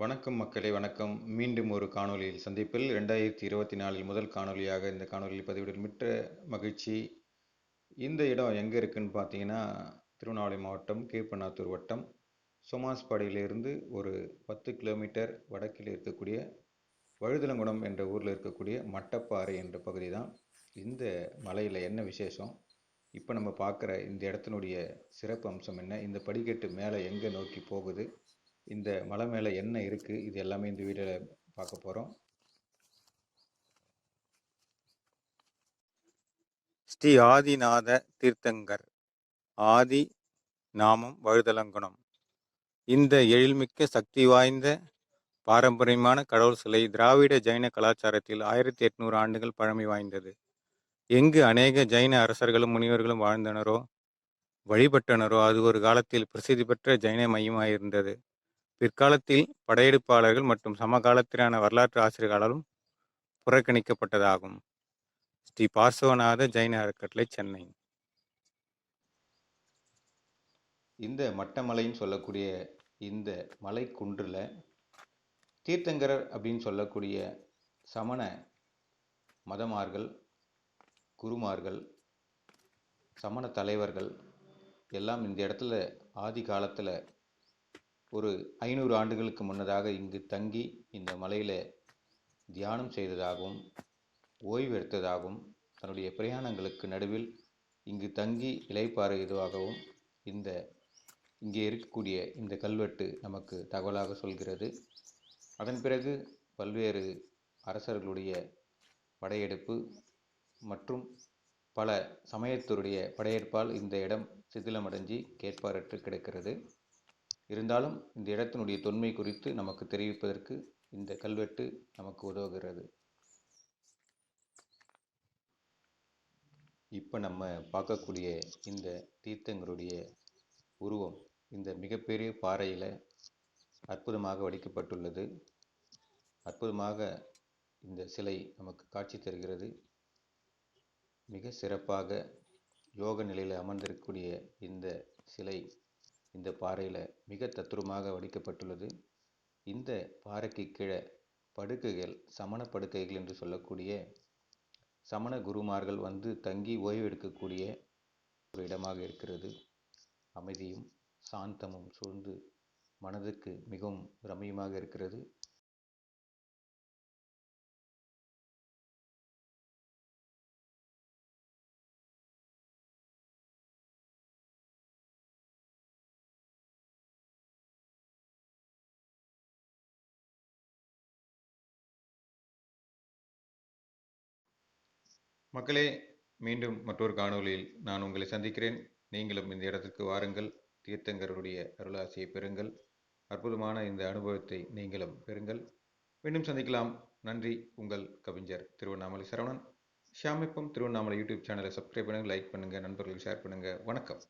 வணக்கம் மக்களே வணக்கம். மீண்டும் ஒரு காணொலியில் சந்திப்பில் ரெண்டாயிரத்தி இருபத்தி நாலில் முதல் காணொலியாக இந்த காணொலியில் பதிவிடல் மிட்ட மகிழ்ச்சி. இந்த இடம் எங்கே இருக்குன்னு பார்த்தீங்கன்னா திருவண்ணாமலை மாவட்டம் கீழ்பண்ணாத்தூர் வட்டம். சோமாஸ்பாடியிலிருந்து ஒரு பத்து கிலோமீட்டர் வடக்கில் இருக்கக்கூடிய வழுதலங்குணம் என்ற ஊரில் இருக்கக்கூடிய மட்டப்பாறை என்ற பகுதி தான் இந்த மலையில் என்ன விசேஷம்? இப்போ நம்ம பார்க்குற இந்த இடத்தினுடைய சிறப்பு அம்சம் என்ன? இந்த படிக்கட்டு மேலே எங்கே நோக்கி போகுது? இந்த மலை மேலே என்ன இருக்குது இது எல்லாமே இந்த வீடியோவில் பார்க்க போகிறோம் ஸ்ரீ ஆதிநாத தீர்த்தங்கர் ஆதி நாமம் வழுதலங்குணம். இந்த எழில்மிக்க சக்தி வாய்ந்த பாரம்பரியமான கடவுள் சிலை திராவிட ஜைன கலாச்சாரத்தில் ஆயிரத்தி எட்நூறு ஆண்டுகள் பழமை வாய்ந்தது. எங்கு அநேக ஜைன அரசர்களும் முனிவர்களும் வாழ்ந்தனரோ வழிபட்டனரோ அது ஒரு காலத்தில் பிரசித்தி பெற்ற ஜைன மையமாயிருந்தது. பிற்காலத்தில் படையெடுப்பாளர்கள் மற்றும் சமகாலத்திலான வரலாற்று ஆசிரியர்களாலும் புறக்கணிக்கப்பட்டதாகும். ஸ்ரீ பார்சவநாத ஜைன அறக்கட்டளை சென்னை. இந்த மட்டமலைன்னு சொல்லக்கூடிய இந்த மலை குன்றில் தீர்த்தங்கரர் அப்படின்னு சொல்லக்கூடிய சமண மதமார்கள் குருமார்கள் சமண தலைவர்கள் எல்லாம் இந்த இடத்துல ஆதி காலத்தில் ஒரு ஐநூறு ஆண்டுகளுக்கு முன்னதாக இங்கு தங்கி இந்த மலையில் தியானம் செய்ததாகவும் ஓய்வு எடுத்ததாகவும் தன்னுடைய பிரயாணங்களுக்கு நடுவில் இங்கு தங்கி இலைப்பாறுவதாகவும் இந்த இங்கே இருக்கக்கூடிய இந்த கல்வெட்டு நமக்கு தகவலாக சொல்கிறது. அதன் பிறகு பல்வேறு அரசர்களுடைய படையெடுப்பு மற்றும் பல சமயத்தருடைய படையெடுப்பால் இந்த இடம் சிதிலமடைஞ்சி கேட்பாரற்று கிடக்கிறது. இருந்தாலும் இந்த இடத்தினுடைய தொன்மை குறித்து நமக்கு தெரிவிப்பதற்கு இந்த கல்வெட்டு நமக்கு உதவுகிறது. இப்போ நம்ம பார்க்கக்கூடிய இந்த தீர்த்தங்களுடைய உருவம் இந்த மிகப்பெரிய பாறையில் அற்புதமாக வடிக்கப்பட்டுள்ளது. அற்புதமாக இந்த சிலை நமக்கு காட்சி தருகிறது. மிக சிறப்பாக யோக நிலையில் அமர்ந்திருக்கக்கூடிய இந்த சிலை இந்த பாறையில் மிக தத்ரூபமாக வடிக்கப்பட்டுள்ளது. இந்த பாறைக்கு கீழே படுக்கைகள் சமண படுக்கைகள் என்று சொல்லக்கூடிய சமண குருமார்கள் வந்து தங்கி ஓய்வெடுக்கக்கூடிய ஒரு இடமாக இருக்கிறது. அமைதியும் சாந்தமும் சூழ்ந்து மனதுக்கு மிகவும் ரம்மியமாக இருக்கிறது. மக்களே மீண்டும் மற்றொரு காணொளியில் நான் உங்களை சந்திக்கிறேன். நீங்களும் இந்த இடத்திற்கு வாருங்கள். தீர்த்தங்கருடைய அருளாசியை பெறுங்கள். அற்புதமான இந்த அனுபவத்தை நீங்களும் பெறுங்கள். மீண்டும் சந்திக்கலாம். நன்றி. உங்கள் கவிஞர் திருவண்ணாமலை சரவணன். ஷாமிப்பம் திருவண்ணாமலை யூடியூப் சேனலை சப்ஸ்கிரைப் பண்ணுங்கள் லைக் பண்ணுங்கள் நண்பர்களுக்கு ஷேர் பண்ணுங்கள் வணக்கம்.